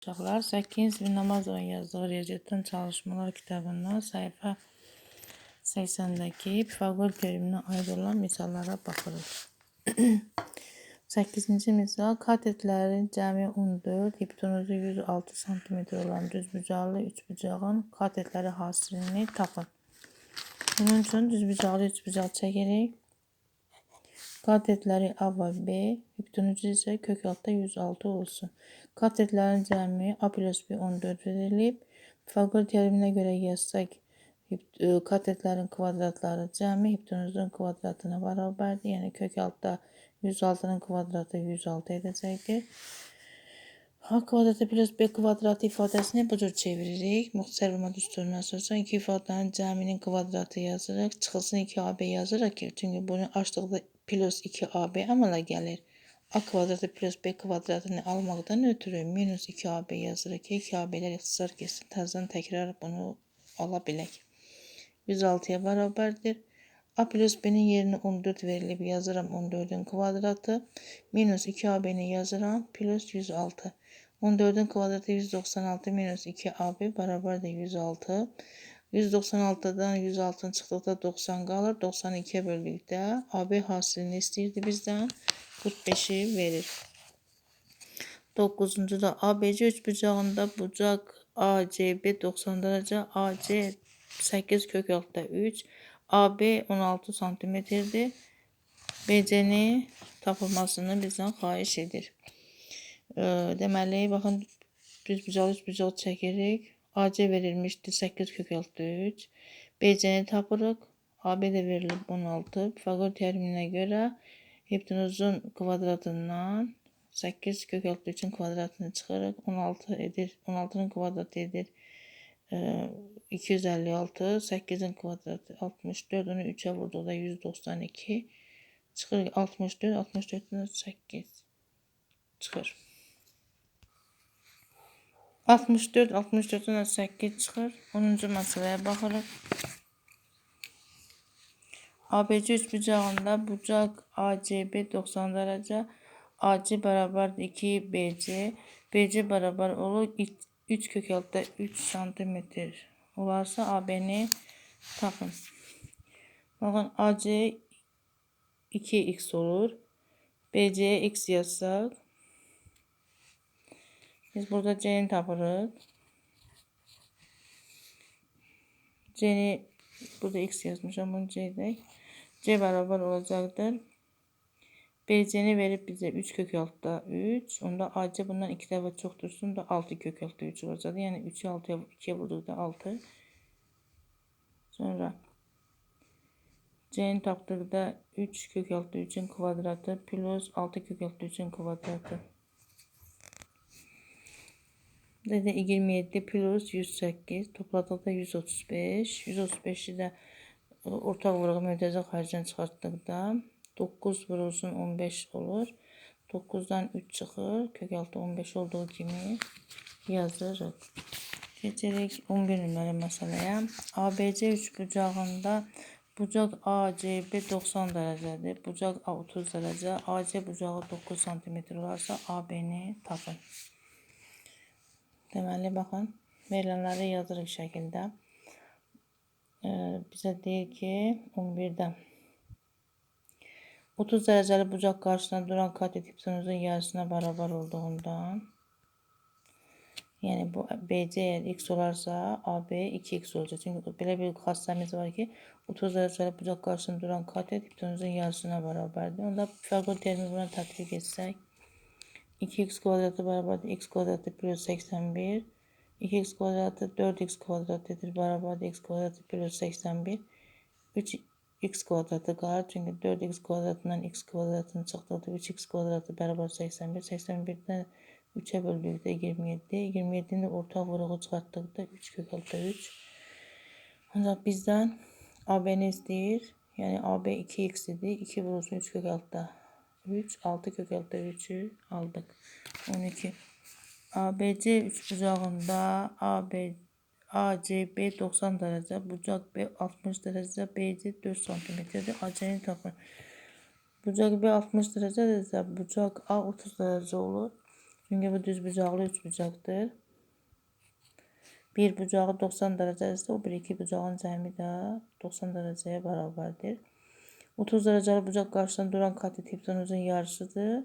Uşaqlar 8 bin Namazovun yazdığı Riyaziyyattan Çalışmalar kitabından sayfa 80'deki Pifagor teoremine ait olan misallara baxırıq. 8-ci misal katetlərin cəmi 14, hipotenuzu 106 cm olan düzbucaqlı üçbucağın katetləri hasilini tapın. Bunun üçün düzbucaqlı üçbucaq çəkirik. Katetləri A və B, hipotenuzu isə kök altda 106 olsun. Katetlərin cəmi A plus B 14 verilib. Pifagor teoreminə görə yazsaq, hip- e, katetlərin kvadratları cəmi hipotenuzun kvadratına bərabərdir. Yəni kök altda 106'nın kvadratı 106 edəcəkdir. A kvadratı plus B kvadratı ifadəsini bu cür çeviririk. Muxtasar bölmə düsturuna əsasən iki ifadənin cəminin kvadratı yazırıq. Çıxılsın 2AB yazırıq ki, çünki bunu açdıqda plus 2AB əmələ gəlir. A kvadratı plus B kvadratını almaqdan ötürü minus 2AB yazırıq ki, 2AB-lər ixtisar keçsin. Təzədən təkrar bunu ala bilək. 106'ya bərabərdir. A plus B'nin yerine 14 verilib yazıram 14'ün kvadratı. Minus 2AB'ni yazıram plus 106. 14'ün kvadratı 196 minus 2AB beraber de 106. 196'dan 106'ın çıxdıqda 90 qalır. 92'ye böldükdə AB hasilini istəyirdi bizdən. 45'i verir. 9. da ABC üçbucağında bucaq ACB 90 derece AC 8 kök altta 3 AB 16 santimetrdir. BC-ni tapılmasını bizdən xahiş edir. E, deməli, baxın düz bucaq düz bucaq çəkirik. AC verilmişdi 8 kök altı 3. BC-ni tapırıq. AB də verilib 16. Pifagor teoreminə görə hipotenuzun kvadratından 8 kök altı 3-ün kvadratını çıxırıq. 16 edir. 16'nın kvadratı edir. E, 256, 8'in kvadratı 64, onu 3'e vurduğunda 192 çıkır 64, 64'ten 8 çıkır. 64, 64'ten 8 çıkır. 10. məsələyə baxırıq. ABC üç bucağında bucaq ACB 90 derece AC beraber 2 BC BC beraber olur 3 kök altta 3 santimetre olarsa AB'ni tapın. Bakın AC 2x olur. BC'ye x yazsak biz burada C'ni tapırıq. C'ni burada x yazmışam bunu C'de. C beraber olacaktır. BC'ni verip bize 3 kök altta 3. Onda AC bundan 2 dəfə çox dursun da 6 kök altta 3 olacaq. Yəni 3'ü 6'ya 2'ye vurduqda 6. Sonra C'ni tapdıqda 3 kök altta 3'ün kvadratı plus 6 kök altta 3'ün kvadratı. Dedi 27 plus 108 topladıqda 135. 135'i də ortaq vuruq mötəzə xərcdən çıxartdıqda 9 vurulsun 15 olur. 9'dan 3 çıxır. Kök altı 15 olduğu kimi yazırıq. Keçirik 11 nömrəli məsələyə. ABC üçbucağında bucaq ACB 90 dərəcədir. Bucaq A 30 dərəcə. AC bucağı 9 cm olarsa AB-ni tapın. Deməli baxın, verilənləri yazırıq şəkildə. Ee, bizə deyir ki 11'də 30 dereceli bucak karşısına duran katet hipotenuzun yarısına beraber olduğundan yani bu BC eğer x olarsa AB 2x olacak. Çünkü böyle bir hastamız var ki 30 dereceli bucak karşısında duran katet hipotenuzun yarısına beraberdir. Onda Pifagor terimi buna tatbik etsek 2x kvadratı beraberdir x kvadratı plus 81 2x kvadratı 4x kvadratıdır beraberdir x kvadratı plus 81 3 x kvadratı qalır. Çünki 4x kvadratından x kvadratını çıxdıqda 3x kvadratı bərabər 81. 81-dən 3-ə böldükdə 27. 27-ni də orta vuruğu çıxartdıqda 3 kök altta 3. Ancaq bizdən AB-ni istəyir. Yəni AB 2x idi. 2 vurulsun 3 kök altta 3. 6 kök altta 3'ü aldıq. 12. ABC üçbucağında AB ACB 90 derece, bucak B 60 derece, BC 4 santimetredir. AC'ni tapın. Bucak B 60 derece derece, bucak A 30 derece olur. Çünkü bu düz bucaqlı üç bucaqdır. Bir bucağı 90 derecədirsə, o bir iki bucağın cəmi də 90 dereceye bərabərdir. 30 dereceli bucaq qarşıdan duran katet hipotenuzun yarısıdır.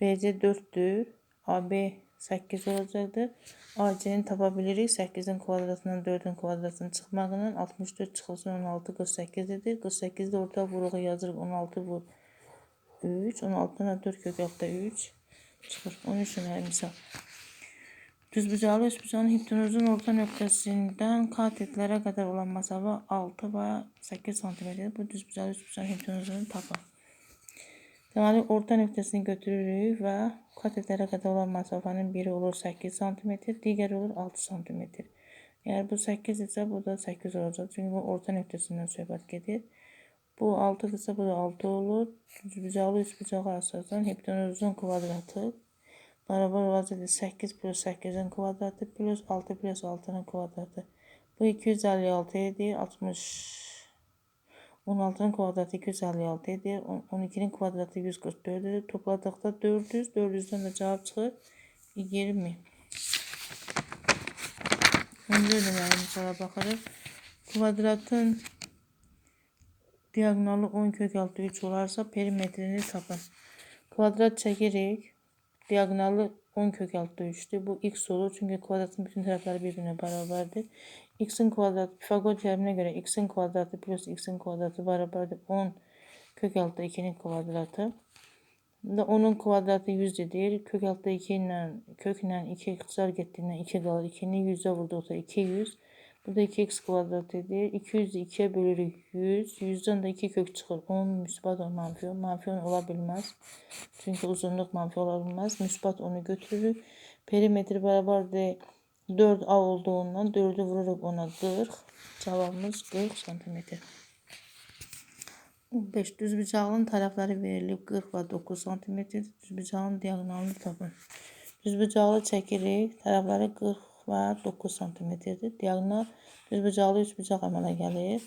BC 4'tür. AB 8 olacaqdır. AC'ni tapa bilirik. 8'in kvadratından 4'ün kvadratını çıxmağından 64 çıxılsın 16 48 edir. 48 də orta vuruğu yazırıq. 16 vur 3. 16'dan 4 kök altda 3 çıxır. 13 nömrəli misal. Düzbucaqlı üçbucağın hipotenuzun orta nöqtəsindən katetlərə qədər olan məsafə 6 və 8 cm. Bu düzbucaqlı üçbucağın hipotenuzunu tapın. Deməli, orta nöqtəsini götürürük və katetlərə qədər olan məsafənin biri olur 8 cm, digəri olur 6 cm. Əgər bu 8 isə bu da 8 olacaq. Çünki bu orta nöqtəsindən söhbət gedir. Bu 6 isə bu da 6 olur. Düzbucaqlı üçbucağa əsasən hipotenuzun kvadratı Beraber olacak 8 plus 8'in kvadratı plus 6 plus 6'nın kvadratı. Bu 256 edir. 60 16'nın kvadratı 256 edir. 12'nin kvadratı 144 edir. Topladıqda 400. 400'dən də cavab çıxır 20. 14 nömrəli misala baxırıq. Kvadratın diagonalı 10 kök altı 3 olarsa perimetrini tapın. Kvadrat çekirik. Diagonalı 10 kök altta 3'tü. Bu x olur. Çünkü kvadratın bütün tarafları birbirine beraberdir. x'in kvadratı Pifagor teoremine göre x'in kvadratı plus x'in kvadratı beraberdir. 10 kök altta 2'nin kvadratı. Da onun kvadratı 100 edir. Kök altta 2 ile kök ile 2 ixtisar getdiyindən 2 qalır. 2'ni 100'e vurduqda 200. Bu da 2x kvadrat edir. 200'ü 2'ye bölürük 100. 100'den de 2 kök çıxır. 10 müsbət 10 manfi 10. Manfi 10 ola bilməz. Çünki uzunluq manfi ola bilməz. Müsbət 10'u götürürük. Perimetri bərabərdir 4A olduğundan 4'ü vururuq ona 40. Cavabımız 40 cm. 5. Düzbucağın tərəfləri verilib 40 və 9 cm. Düzbucağın diagonalını tapın. Düzbucaqlı çəkirik. Tərəfləri 40 və 9 cm-dir. Diagonal düzbucaqlı üçbucaq əmələ gəlir.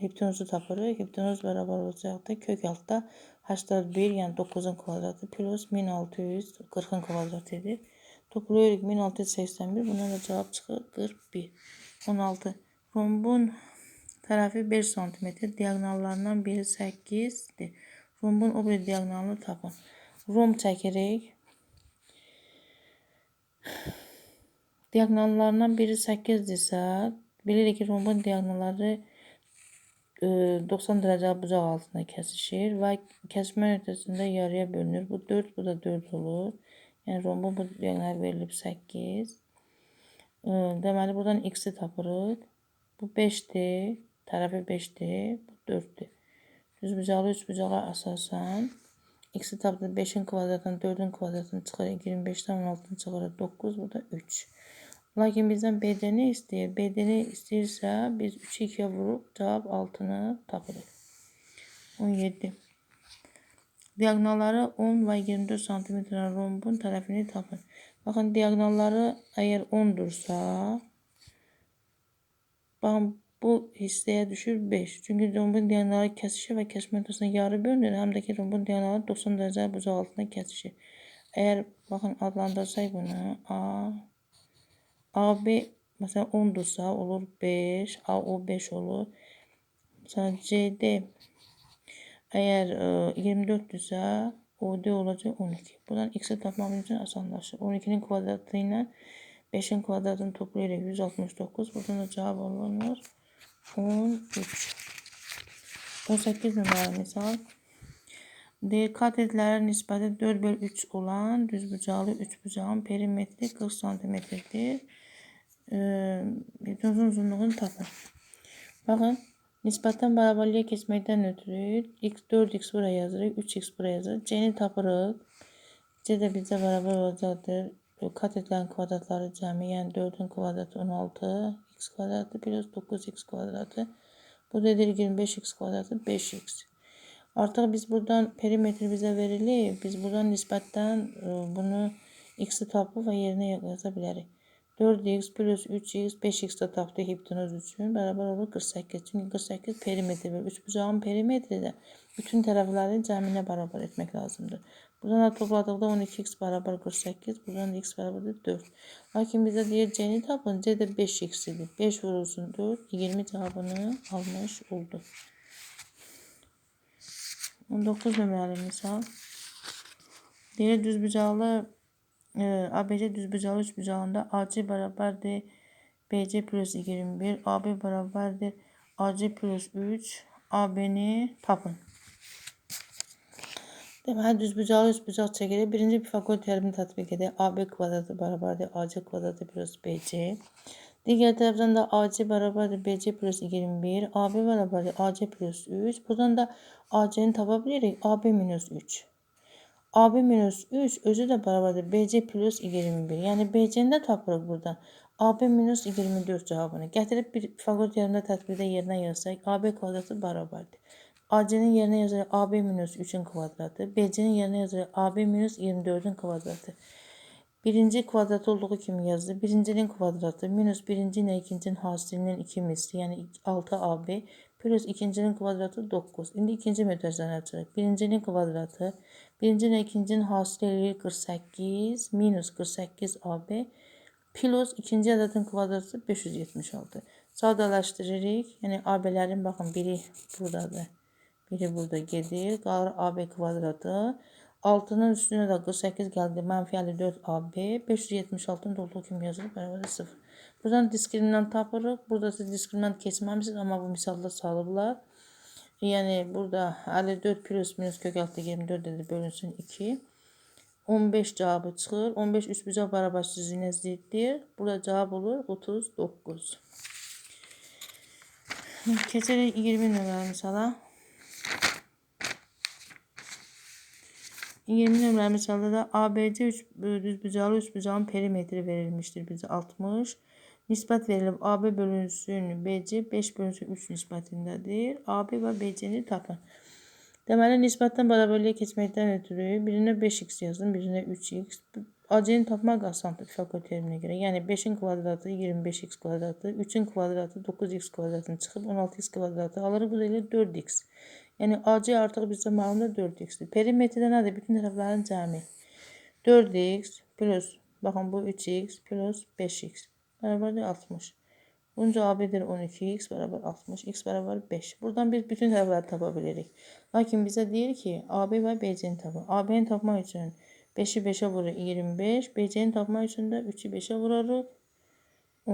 Hipotenuzu tapırıq. Hipotenuz bərabər olacaqdır. Kök altda 81, yəni 9-un kvadratı plus 1640-ın kvadratı edir. Toplayırıq 1681. Bundan da cavab çıxır 41. 16. Rombun tərəfi 5 cm. Diagonallarından biri 8-dir. Rombun o bir diagonalını tapın. Rom çəkirik. Diagonallarından biri 8'dirsə, bilirik ki, rombun diagonalları 90 e, derece bucaq altında kəsişir və kəsmə nöqtəsində yarıya bölünür. Bu 4, bu da 4 olur. Yəni rombun bu diagonal verilib 8. E, deməli, buradan x-i tapırıq. Bu 5-dir, tərəfi 5-dir, bu 4-dür. Düzbucaqlı üçbucağa əsasən x-i tapdıq 5-in kvadratından 4-ün kvadratını çıxarıq. 25-dən 16-nı çıxarıq 9, bu da 3. Lakin bizden bedeni istəyir. Bedeni istəyirsə biz 3'ü 2'ye vurup cevap altını tapırıq. 17. Diagonalları 10 ve 24 cm rombun tərəfini tapın. Bakın diagonalları eğer 10'dursa bakın bu hissəyə düşür 5. Çünkü rombun diagonalları kəsişir və kəsmə nöqtəsində yarı bölünür. Həm də ki rombun diagonalları 90 derece bucaq altında kəsişir. Eğer bakın adlandırsayıq bunu A AB mesela 10'dursa olur 5. AO 5 olur. Mesela CD eğer e, 24'dürsə OD olacak 12. Buradan x'i tapmamız için asanlaşır. 12'nin kvadratı ile 5'in kvadratını toplayırıq 169. Buradan da cevap alınır 13. 18 numara misal. D katetlərin nisbəti 4 bölü 3 olan düzbucaqlı üçbucağın perimetri 40 santimetrdir e, uzun uzunluğunu tapın. Bakın nisbətən bərabərliyə keçməkdən ötürü x 4x buraya yazırıq, 3x buraya yazırıq. C-ni tapırıq. C də bizə bərabər olacaqdır. Katetlərin kvadratları cəmi, yəni 4-ün kvadratı 16, x kvadratı plus 9x kvadratı. Bu da edir 25x kvadratı 5x. Artıq biz buradan perimetri bizə verilir. Biz buradan nisbətdən e, bunu x-i tapıb və yerinə yaza. 4x plus 3x 5x de tapdı hipotenuz üçün beraber olur 48. Çünkü 48 perimetre ve 3 bucağın perimetri de bütün tarafların cəminə beraber etmek lazımdır. Buradan da topladıqda 12x bərabər 48. Buradan da x bərabər 4. Lakin bizə deyir c-ni tapın. c də 5x idi. 5 vurulsun 4. 20 cavabını almış oldu. 19 nömrəli misal. Deyir düzbucaqlı e, ABC düzbucağı üçbucağında AC bərabərdir BC plus 21, AB bərabərdir AC plus 3, AB-ni tapın. Deməli, düzbucağı üçbucaq çəkilir. Birinci Pifagor teoremini tətbiq edək. AB kvadratı bərabərdir AC kvadratı plus BC. Digər tərəfdən də AC bərabərdir BC plus 21, AB bərabərdir AC plus 3. Buradan da AC-ni. AB minus 3. AB minus 3 özü də bərabərdir BC plus 21. Yəni BC-ni də tapırıq buradan. AB minus 24 cavabını gətirib bir Pifagor teoremində tətbiqdə yerinə yazsaq, AB kvadratı bərabərdir. AC-nin yerinə yazaraq AB minus 3-ün kvadratı, BC-nin yerinə yazaraq AB minus 24-ün kvadratı. Birinci kvadrat olduğu kimi yazdı. Birincinin kvadratı minus birinci ilə ikincinin hasilinin 2 misli, yəni 6AB plus ikincinin kvadratı 9. İndi ikinci metoddan açırıq. Birincinin kvadratı, birinci ilə ikincinin hasili eləyir 48 minus 48AB plus ikinci ədədin kvadratı 576. Sadələşdiririk. Yəni AB-lərin baxın biri buradadır. Biri burada gedir. Qalır AB kvadratı. 6'nın üstüne de 48 geldi. Mənfi 54 AB. 576'ın olduğu kimi yazılıb. Bərabər 0. Buradan diskriminant tapırıq. Burada siz diskriminant keçməmisiniz. Amma bu misalda salıblar. Yəni burada 54 plus minus kök altı 24 dedi bölünsün 2. 15 cevabı çıxır. 15 üç bucaq bərabərsizliyinə ziddir. Burada cavab olur 39. Keçirik 20 nömrəli misala. 20 nömrəli misalda da ABC 3 düzbucaqlı üçbucağın perimetri verilmiştir bizə 60. Nisbət verilib AB bölünsün BC 5 bölünsün 3 nisbətindədir. AB və BC-ni tapın. Deməli nisbətdən bərabərliyə keçməkdən ötürü birinə 5x yazdım, birinə 3x. AC-ni tapmaq asandır Pifagor teoreminə görə. Yəni 5-in kvadratı 25x kvadratı, 3-ün kvadratı 9x kvadratını çıxıb 16x kvadratı alırıq. Bu da elə 4x. Yəni AC artıq bizdə malumda 4x-dir. Perimetrdə nədir? Bütün tərəflərin cəmi. 4x plus, baxın bu 3x plus 5x bərabərdir 60. Bunun cavabıdır 12x bərabər 60, x bərabər 5. Buradan biz bütün tərəfləri tapa bilirik. Lakin bizə deyir ki, AB və BC-ni tapın. AB-ni tapmaq üçün 5-i 5-ə vurur 25, BC-ni tapmaq üçün də 3-ü 5-ə vurarıq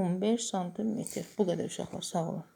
15 santimetr. Bu qədər uşaqlar, sağ olun.